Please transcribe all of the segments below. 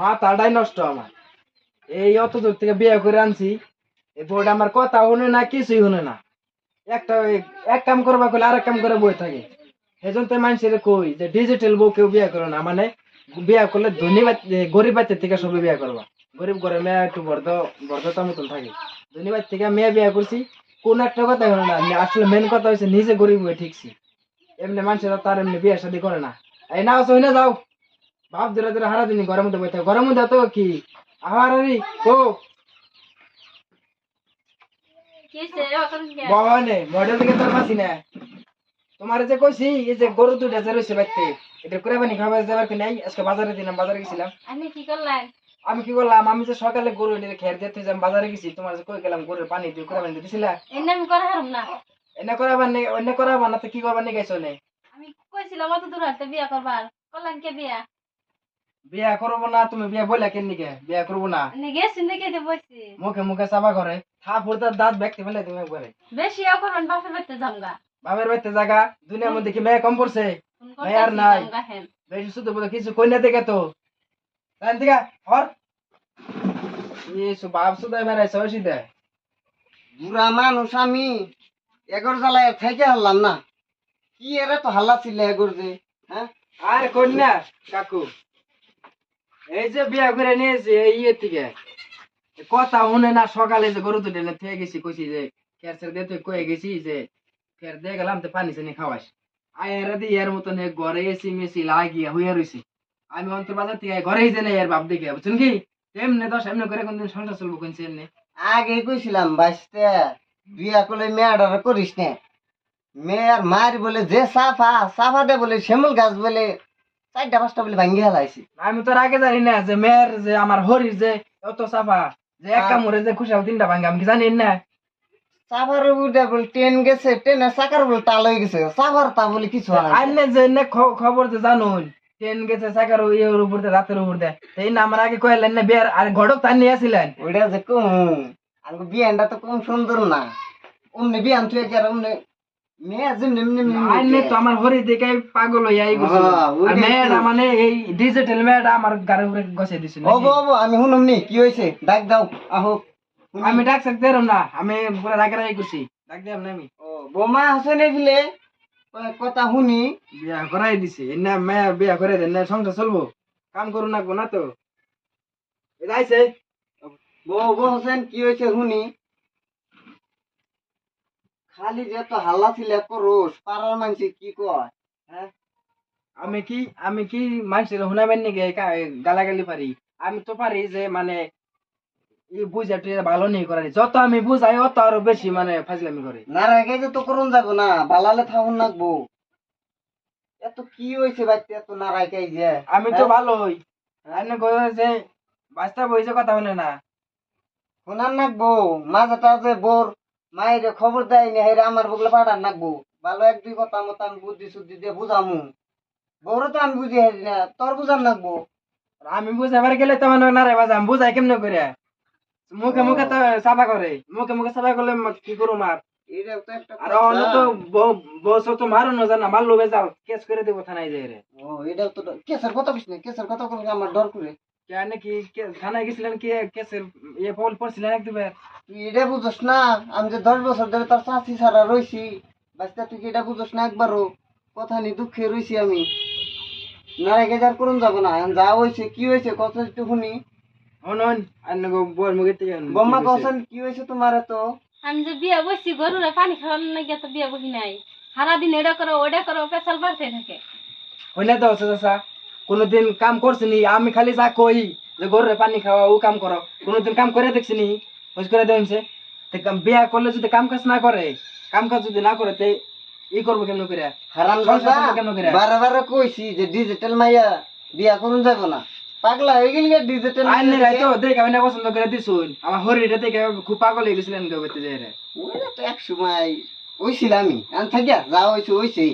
মাথাটাই নষ্ট আমার। এই অত দূর থেকে বিয়ে করে আনছি এই বউটা আমার কথা শুনে না, কিছুই শুনে না। একটা এক কাম করবা করলে আরেক কাম করে বই থাকে। সেজন তো মানুষের কই যে ডিজিটাল বউ কেউ বিয়ে করো না মানে বিয়ে করলে ধনী গরিব বাচ্চার থেকে সবে বিয়ে করবা। গরিব ঘরে মেয়ে একটু বর্ধ, বর্ধতার মতন থাকে। ধনী বাচ্চা থেকে মেয়ে বিয়ে করছি, কোন একটা কথা হলো না। আসলে মেন কথা হয়েছে নিজে গরিব হয়ে ঠিকছি। এমনি মানুষেরা তার এমনি বিয়ে শাদি করে না। এই নাও সই না যাও। বাপ ধরে ধরে হারা দিন ঘরের মধ্যে থাকো। ঘরের মধ্যে তো কি? আহার আরে মডেল থেকে তোর না। তোমার যে কইছি এই যে গরু দুটা যে রয়েছে বাড়িতে এটা করে বানি খাবার যাবার কি নাই? আজকে বাজারে দিলাম বাজারে গেছিলাম। আমি কি করলেন আমি কি করলাম? আমি যে সকালে গরু এনে খের দিতে যাম বাজারে গেছি তোমার যে কই গেলাম গরুর পানি দিয়ে করে বানি দিছিলা এনে আমি করা হারুম না। এনে করাবার নেই অন্য করাবার না তো কি করবার নেই গেছো নে? আমি কইছিলাম অত দূর হাতে বিয়া করবার। করলেন কে বিয়া। বিয়া করব না তুমি বিয়া বলে কেন নিকে বিয়া করব না। গেছি দেখে দিয়ে বসছি মুখে মুখে চাবা করে থা ফুলতার দাঁত ব্যক্তি ফেলে তুমি একবারে। বেশি ও করবেন বাপের বাড়িতে জামগা বাবার বাড়িতে জায়গা দুনিয়ার মধ্যে কি মেয়ে কম পড়ছে? ভাই আর নাই। বেশি শুধু বলে কিছু কইনা দেখে তো। তাই থেকে হর। ইসু বাপ সুদা মেরে সহসি দে। বুড়া মানুষ আমি এগর জ্বালায় থেকে হারলাম না। কি এরে তো হাল্লা ছিল এগর যে হ্যাঁ? আর কন্যা কাকু। এই যে বিয়া করে নিয়েছে, এই ইয়ে থেকে। কথা শুনে না সকালে যে গরু দুটো থেকে গেছি, কইছি যে সের দিয়ে তুই কয়ে গেছি যে, খের দিয়ে গেলাম তো পানি সানি খাওয়াস। দিয়ে এর মতন ঘরে এসি মেসি লাগিয়ে হইয়া রইছি। আমি অন্তর বাজার থেকে ঘরেই যে নাই এর বাপ দেখে, বুঝছেন কি? এমনি দশ, এমনি করে কোনদিন সংসার চলবো কোনছে এমনি। আগে কইছিলাম বাঁচতে বিয়া করলে মেয়াডার করিস নে। মেয়ের মার বলে যে সাফা সাফা দে বলে, শ্যামল গাছ বলে চারটা পাঁচটা বলে ভাঙ্গি হেলাইছি আমি তোর আগে জানি না যে মেয়ের যে আমার হরির যে অত সাফা যে এক আ- কামড়ে যে খুশাল তিনটা ভাঙ্গা আমি কি জানি না? সাফার উঠে বলে ট্রেন গেছে ট্রেনের চাকার বলে টাল হয়ে গেছে। সাফার তা বলে কিছু হয় না। আইনে যে নে খবর যে জানুন ট্রেন গেছে সাকার ইয়ের উপর দিয়ে রাতের উপর দিয়ে। এই না আমার আগে কইলেন না বিয়ার আর ঘটক তার নিয়ে আসিলেন? ওইটা যে কম আঙ্গু বিয়ানটা তো কম সুন্দর না। অমনি বিয়ান তুই আর অমনি আমার হরি দেখে পাগল হইয়া। মেয়েটা মানে এই ডিজিটাল মেয়েটা আমার গাড়ির উপরে গছে দিছে আমি শুনুম নি কি হয়েছে ডাক দাও আহো। আমি ডাক থাকতে এরম না আমি পুরো রাগে রাগে করছি ডাক দিলাম না আমি। ও বোমা হাসনে দিলে কথা শুনি। বিয়া করাই দিছে না মেয়ে বিয়া করে দেন না সংসার চলবো। কাম করু না না তো। বউ বউ হোসেন কি হয়েছে শুনি? খালি যে তো হাল্লা ছিল করোস পাড়ার মানুষ কি কয়? হ্যাঁ? আমি কি আমি কি মানুষের শুনাবেন নাকি গালাগালি পারি? আমি তো পারি যে মানে বুঝা টুঝা ভালো নেই করার। যত আমি বুঝাই অত আরও বেশি মানে ফাজলামি করে। না রেখে যে তো করুন যাব না বালালে থাকুন নাকবো। এত কি হয়েছে বাচ্চা এত না রাখাই যে? আমি তো হ্যাঁ? ভালোই আমি কই যে বাস্তব হয়েছে কথা শুনে না। শোনার নাকবো মাঝেটা যে বোর মায়ের খবর দেয় না হেরে আমার বগলে পাঠার নাকবো ভালো এক দুই কথা মতো আমি বুদ্ধি সুদ্ধি দিয়ে বুঝামু। বউরও তো আমি বুঝি হারি না তোর বুঝার নাকবো আমি বুঝাবার গেলে তো মানে না রে বাজা আমি বুঝাই কেমনে করে? মুখে মুখে তো সাফা করে। মুখে মুখে সাফা করলে কি করু মার এইটাও তো একটা আর কথা। অন্য তো বস তো মারো না জানা মারলো বেজাল। কেস করে দেবো থানায় যাই রে ও এটাও তো কেসের কথা বুঝলি কেসের কথা করলে আমার ডর করে। কেন কি কে- থানায় গেছিলেন কি কেসের ইয়ে ফল পড়ছিলেন একদিবার তুই এটা বুঝোস না আমি যে দশ বছর ধরে তোর চাষি ছাড়া রইছি বাচ্চা তুই কি এটা বুঝোস না একবারও? কথা নি দুঃখে রইছি আমি। না রেখে যার করুন যাব না যা হয়েছে কি হয়েছে কথা একটু শুনি। হনন আর নগো বউয়ের মুখে থেকে বোম্মা কৌশল কি হয়েছে তোমার তো? আমি যে বিয়া বসছি গরুরে পানি খাওয়ার নাকি তো বিয়া বসি নাই। সারাদিন এটা করো ওটা করো পেশাল বাড়তে থাকে। হইলে তো হচ্ছে কোনোদিন কাম করছিনি আমি খালি যা কই যে গরুরে পানি খাওয়া ও কাম করো। কোনোদিন কাম করে দেখছিনি বুঝ করে দেখছে। বিয়া করলে যদি কাম কাজ না করে কাম কাজ যদি না করে তে ই করব কেমন করে? হারাম কেমন করে? বারে বারে কইছি যে ডিজিটাল মাইয়া বিয়া করুন যাব না। পাগলা হয়ে গেলি ডিজিটাল আইনে রাই তো দেখ আমি না পছন্দ করে দিছুন। আমার হরিটা দেখে খুব পাগল হয়ে গেছিলেন কেউ বেতে যায় রে। ওইটা তো এক সময় ওইছিল আমি আমি থাকিয়া যা হয়েছে হয়েছে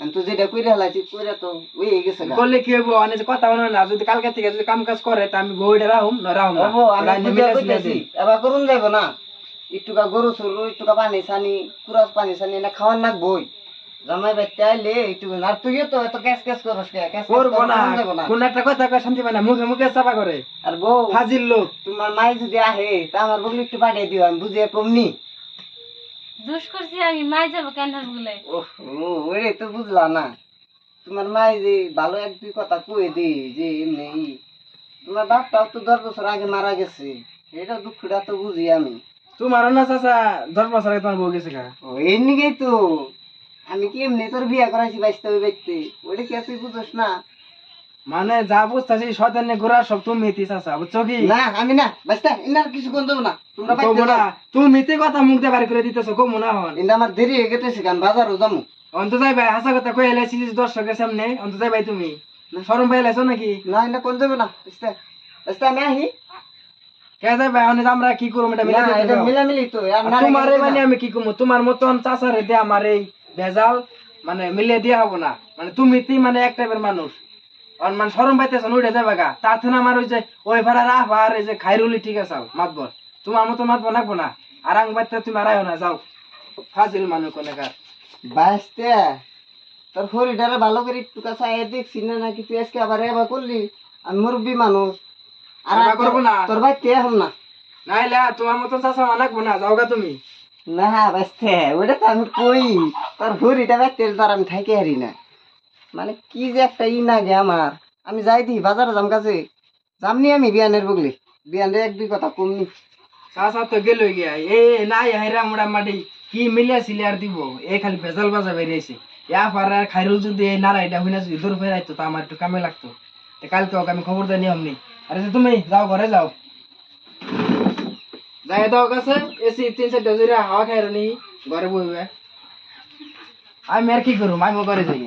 আমি তো যেটা কইরা হেলাইছি কইরা তো ওই গেছে। করলে কি হইব? অনেক কথা বলে না যদি কালকে থেকে যদি কাম কাজ করে তা আমি বউটা রাহুম না রাহুম না। হব আমি কইতেছি এবার করুন যাইব না। একটুকা গরু সরু একটুকা পানি সানি কুরাস পানি সানি না খাওয়ার নাক বই। জামাই বাচ্চা আইলে একটু আর তুইও তো এত ক্যাশ ক্যাশ করস করব না। কোন একটা কথা কয় শান্তি পায় না মুখে মুখে চাপা করে। আর বউ হাজির লোক। তোমার মাই যদি আহে তা আমার বগলে একটু পাঠিয়ে দিও আমি বুঝিয়ে কমনি। দুষ করছি আমি মাই যাব কেন বলে? ও ওরে তো বুঝলা না। তোমার মাই যে ভালো এক দুই কথা কয়ে দি যে এমনি। তোমার বাপটাও তো দশ বছর আগে মারা গেছে। এটা দুঃখটা তো বুঝি আমি। তোমারও না চাচা দশ বছর আগে তোমার বউ গেছে ও নিকেই তো। আমি কি এমনি তোর বিয়া করাইছি বাইশতে ওই ব্যক্তি ওটা কি তুই বুঝোস না? মানে যা বুঝতেছি শয়তানে ঘোরা সব তুমি মিতি চাচা বুঝছ কি? না আমি না বাইশটা ইনার কিছু কোন দেবো না। তোমরা কমো না। তুমি মিতে কথা মুখ দিয়ে বাড়ি করে দিতেছো কমো না হন ইন্দা আমার দেরি হয়ে গেতেছে কারণ বাজারও যাব। অন্ত যাই ভাই হাসা কথা কয়ে এলাইছি দর্শকের সামনে। অন্ত যাই ভাই তুমি? সরম পাই এলাইছো নাকি? না ইন্দা কোন দেবো না বাইশটা বাইশটা আমি আহি। কে যাই ভাই অনেক আমরা কি করব এটা মিলে এটা দাও। মিলামিলি তো তোমার মানে আমি কি করব? তোমার মতন চাচারে দিয়ে আমার এই ভেজাল মানে মিলে দিয়া হব না। মানে তুমি তি মানে এক টাইপের মানুষ। আর মানে সরম পাইতেছ উঠে যাবে গা। তার থেকে আমার ওই যে ওই ভাড়া রাহ আর এই যে খাইরুলি ঠিক আছে মাতবর। তোমার মতো মাতবো নাকবো না। আর আং বাইতে তুমি আড়াইও না যাও। ফাজিল মানুষ কোনেকার। বাইশটা তোর হরিডারে ভালো করে একটু কাছে আয় দেখছি না নাকি তুই আজকে আবার এবার করলি? আমি মুরব্বী মানুষ। আর করব না। তোর ভাই কে হম না। নাইলে তোমার মতন চাচা মানাকবো না যাও গা তুমি। না বাইশটা ওটা তো আমি কই। তোর হরিটা ব্যক্তি তোর আমি থাকি হারি না। মানে কি যে একটা ই না গে আমার। আমি যাই দি বাজারে যাম কাছে যামনি আমি বিয়ানের বগলি। বিয়ানের এক দুই কথা কমনি চাচা তো গেল গিয়া। এ, নাই হেরা মোড়া মাটি। কি মিলিয়া ছিলে আর দিব? এই খালি ভেজাল বাজা বেরিয়েছে। ইয়া পারে আর খাইরুল যদি এই নারাইটা হইনা যদি দূর ফেরাইতো, তা আমার একটু কামে লাগতো। তে কালকে ওকে আমি খবর দেয় নেই আরে তুমি, যাও ঘরে যাও। যাই দাও কাছে, এসি তিন চারটা জুড়ে হাওয়া খাই নি, ঘরে বইবে। আমি আর কি করব আমি ঘরে যাই।